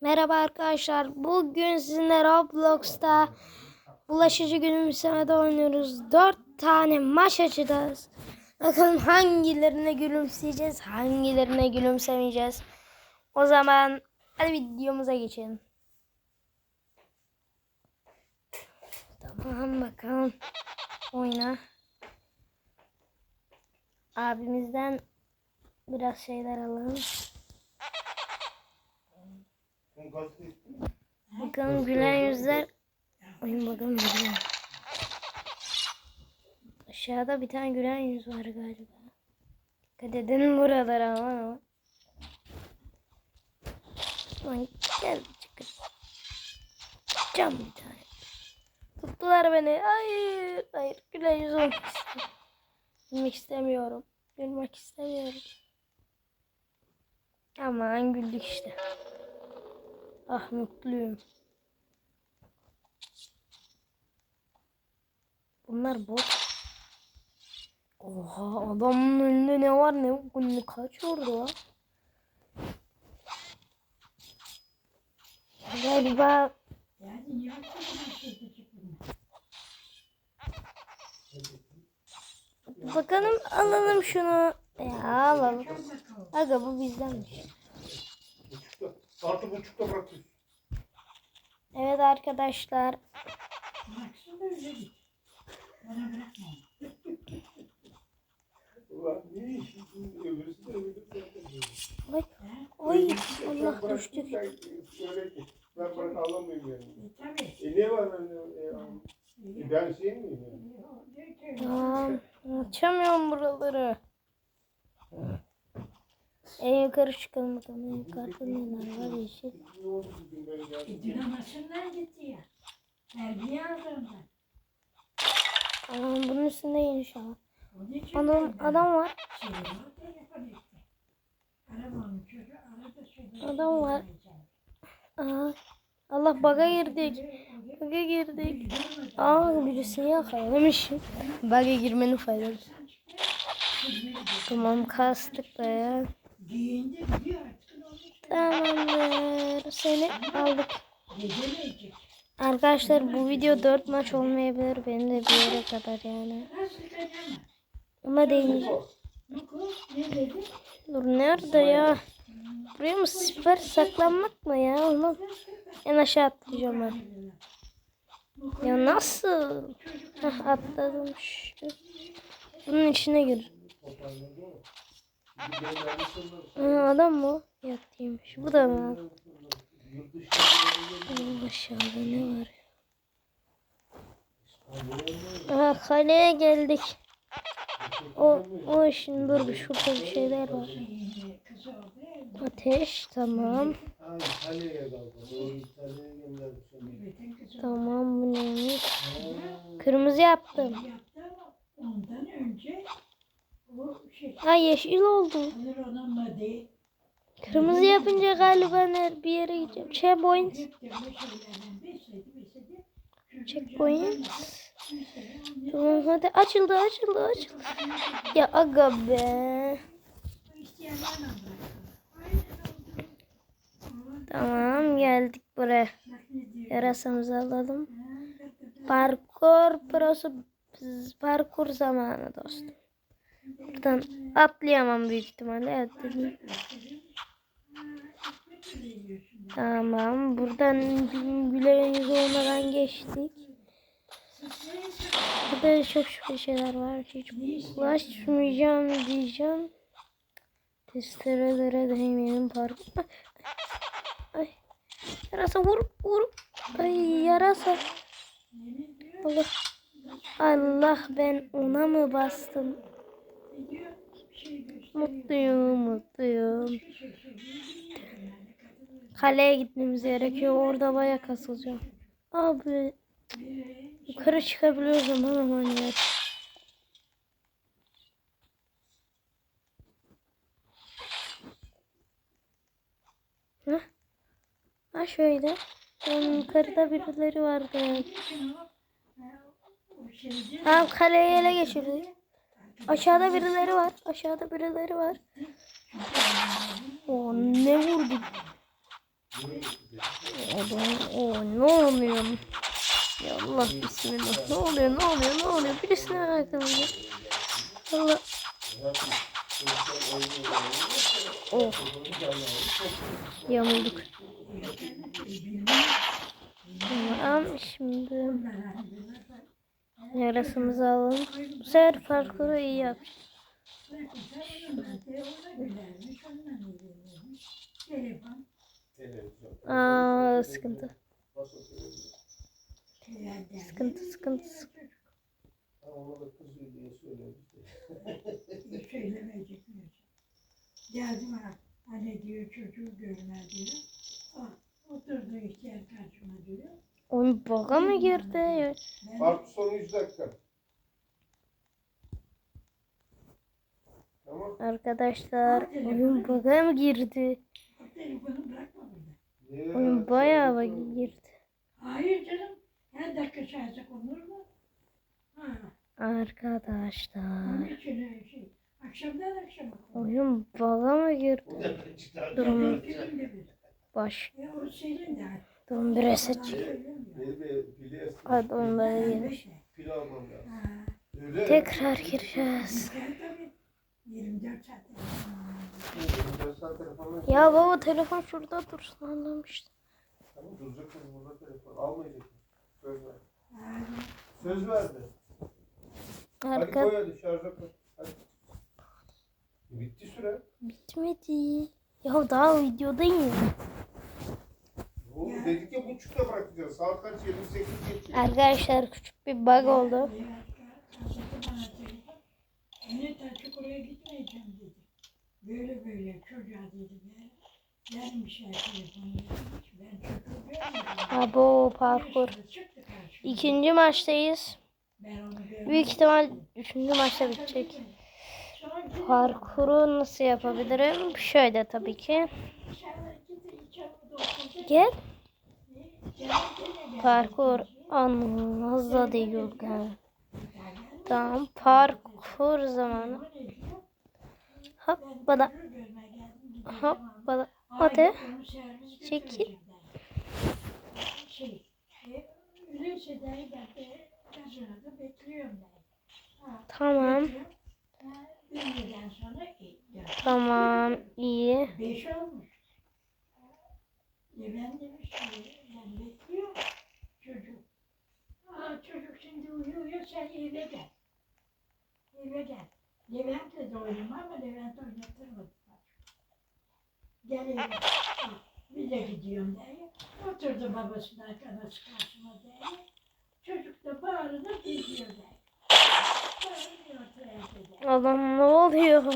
Merhaba arkadaşlar. Bugün sizinle Roblox'ta bulaşıcı gülümsemede oynuyoruz. 4 tane maç açacağız. Bakalım hangilerine gülümseyeceğiz, hangilerine gülümsemeyeceğiz. O zaman hadi videomuza geçelim. Tamam bakalım. Oyna. Abimizden biraz şeyler alalım. Bakalım gülen yüzler. Oyun bakalım gülen. Aşağıda bir tane gülen yüz var galiba. Dikkat edin buralara ama. Lan gel çıkın. Cam bir tane. Tuttular beni. Hayır. Hayır. Gülen yüz olmak istemiyorum. Gülmek istemiyorum. Gülmek istemiyorum. Aman güldük işte. Ah mutluyum. Bunlar bot. Oha adamın önünde ne var ne yok bu ne kaç orada? Galiba Bakalım alalım şunu. Ya alalım. Aga bu bizdenmiş. Altı buçukta bırakıyorsun. Evet arkadaşlar. Ay, ay Allah düştük. Ben bırak alamayayım yani. Tabii. E ne var ben e, e, ben şey miyim yani? Tamam. Açamıyorum buraları. En yukarı çıkalım bakalım. Yukarıda neler var yeşil. Dinamasından gitti ya. Terbiye ben. Tamam bunun üstünde inşallah. Adam, adam var. Adam var. Aa, Allah baga girdik. Baga girdik. Aa birisini yakalamışım. Baga girmenin faydası. Tamam kastık da ya. Giyindi gidiyor artık. Tamamdır. Seni aldık. Arkadaşlar bu video 4 maç olmayabilir. Benim de bir yere kadar yani. Ama değil. Dur nerede ya? Buraya mı süper saklanmak mı ya? Olmaz. En aşağı atlayacağım ben. Ya nasıl? Hah, atladım. Bunun içine gir. Aa, adam mı? o? Yatıymış. Bu da mı? Aa, aşağıda ne var? Aha kaleye geldik. O, o şimdi dur bir şurada bir şeyler var. Ateş tamam. Tamam bu neymiş? Kırmızı yaptım. Ay yeşil oldu. Kırmızı yapınca galiba bir yere gideceğim. Checkpoint. Checkpoint. Tamam hadi açıldı açıldı açıldı. Ya aga be. Tamam geldik buraya. Yarasamızı alalım. Parkur prosu parkur zamanı dostum. Buradan atlayamam büyük ihtimalle. Dedim. Tamam. Buradan gülen yüz olmadan geçtik. Burada çok şüpheli şeyler var. Hiç ulaşmayacağım diyeceğim. Testerelere değmeyelim parkur. Ay, ay. Yarasa vur vur. Ay yarasa. Allah. Allah ben ona mı bastım? Mutluyum mutluyum. Kaleye gitmemiz gerekiyor. Orada baya kasılacağım. Abi. Yukarı çıkabiliyoruz ama hemen ya. Ha şöyle. Onun yukarıda birileri vardı. Tamam kaleyi ele geçirdik. Aşağıda birileri var. Aşağıda birileri var. O ne vurdu? Oğlum, o ne oluyor? Ya Allah bismillah. Ne oluyor? Ne oluyor? Ne oluyor? Birisine bırakılıyor. Allah. Oh. Yamulduk. Tamam şimdi yarasımızı alalım. Bu sefer parkuru iyi yap. Aa sıkıntı. Sıkıntı sıkıntı. sıkıntı. Söylemeyecek? Geldim ha. Anne diyor çocuğu görme diyor. Ah, oturdu ihtiyar karşıma diyor. Oyun baga mı girdi? Parti sonu 100 dakika. Tamam. Arkadaşlar oyun baga mı girdi? Niye Oyun ya? bayağı baga girdi. Hayır canım. Her dakika şarjı konur mu? Ha, Arkadaşlar onun için öyle şey. Akşamdan akşama oyun baga mı girdi? Durum baş. Ya o senin de. Durum bir reset çek. Hadi. Ha, Öyle. Tekrar gireceğiz. güzel tabii. 24 saat. Ben sana telefonla- Ya baba telefon şurada dursun anlamıştım. Tamam duracak mı burada telefon? Almayacak mı? Söz ver. Ha, Söz verdi. Hadi Arka koy hadi şarja koy. Hadi. Bitti süre. bitmedi. Ya daha videodayım. Dedik ya buçukta bırakacağız. Saat kaç? 28 geçiyor. Arkadaşlar küçük bir bug oldu. Emine Taçık oraya gitmeyeceğim dedi. Böyle böyle çocuğa dedi ben. Telefonu vermiş. Ben çocuğu görmedim. Abo parkur. İkinci maçtayız. Büyük ihtimal üçüncü maçta bitecek. Parkuru nasıl yapabilirim? Şöyle tabii ki. Gel. Parkur anlamaz da değil. Yani. Tamam parkur zamanı. Hop bana. Hop bana. Hadi. Çekil. Tamam. Tamam iyi. beş olmuş. E ben demiş bekliyorum çocuk. Aa, çocuk şimdi uyuyor, sen eve gel. Eve gel. Levent'le de oynama ama Levent oynatırmadı. Gel eve. Bir de gidiyorum diye. Oturdu babasının arkadaşı karşıma diye. Çocuk da bağrına geziyor diye. Allah'ım ne oluyor?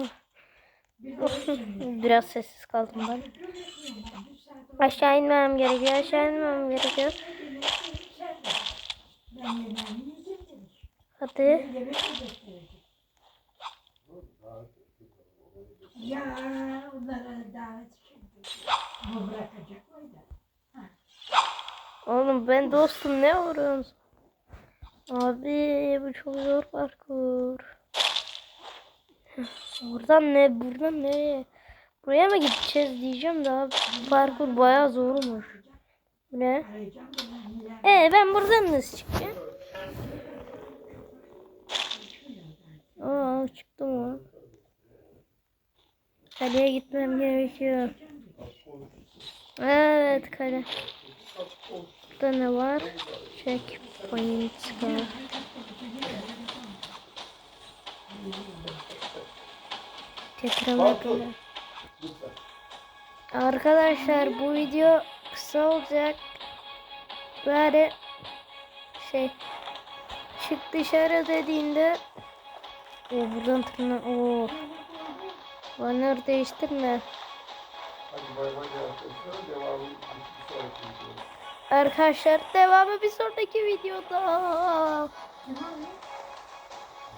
Biraz sessiz kaldım ben. Çocuğu bekliyorum ben. Bir saat oldu. Aşağı inmem gerekiyor. Aşağı inmem gerekiyor. Hadi. Ya onlara davet. Bu bırakacak. Oğlum ben dostum ne vuruyorsun? Abi bu çok zor parkur. Buradan ne? Buradan nereye? Buraya mı gideceğiz diyeceğim bu parkur bayağı zormuş. Ne? Ee ben buradan nasıl çıkacağım? Aa çıktım o. Kaleye gitmem gerekiyor. Evet kale. Burada ne var? Checkpoint var. Tekrar Parkur. Arkadaşlar bu video kısa olacak. Böyle şey çık dışarı dediğinde o buradan tırna o banner değiştirme. Arkadaşlar. Devamı bir sonraki videoda.